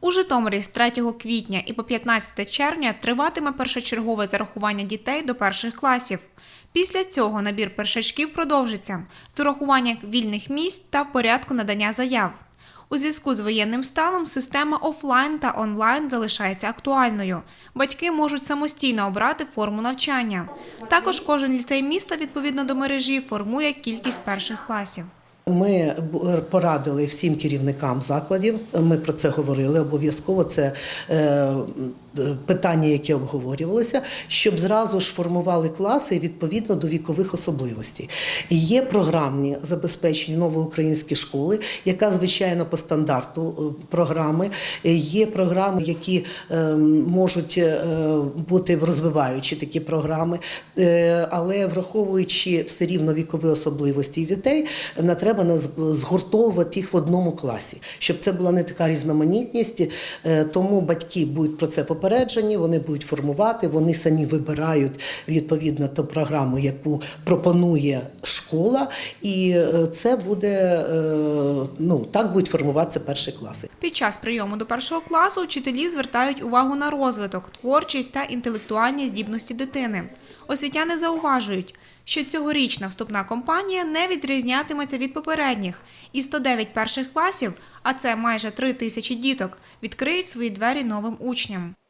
У Житомирі з 3 квітня і по 15 червня триватиме першочергове зарахування дітей до перших класів. Після цього набір першачків продовжиться з урахуванням вільних місць та в порядку надання заяв. У зв'язку з воєнним станом система офлайн та онлайн залишається актуальною. Батьки можуть самостійно обрати форму навчання. Також кожен ліцей міста відповідно до мережі формує кількість перших класів. Ми б- порадили всім керівникам закладів. Ми про це говорили. Обов'язково це е, питання, яке обговорювалося, щоб зразу ж формували класи відповідно до вікових особливостей. І Є програмні забезпечені новоукраїнські школи, яка звичайно по стандарту е, програми. Е, Є програми, які е, можуть бути розвиваючі такі програми, але враховуючи все рівно вікові особливості дітей, не треба згуртовувати їх в одному класі, щоб це була не така різноманітність. Тому батьки будуть про це попереджені, вони будуть формувати, вони самі вибирають відповідно ту програму, яку пропонує школа, і е, це буде е, ну так будуть формуватися перші класи. Під час прийому до першого класу вчителі звертають увагу на розвиток, творчість та інтелектуальні здібності дитини. Освітяни зауважують, що цьогорічна вступна кампанія не відрізнятиметься від попередніх, і 109 перших класів, а це майже 3 тисячі діток, відкриють свої двері новим учням.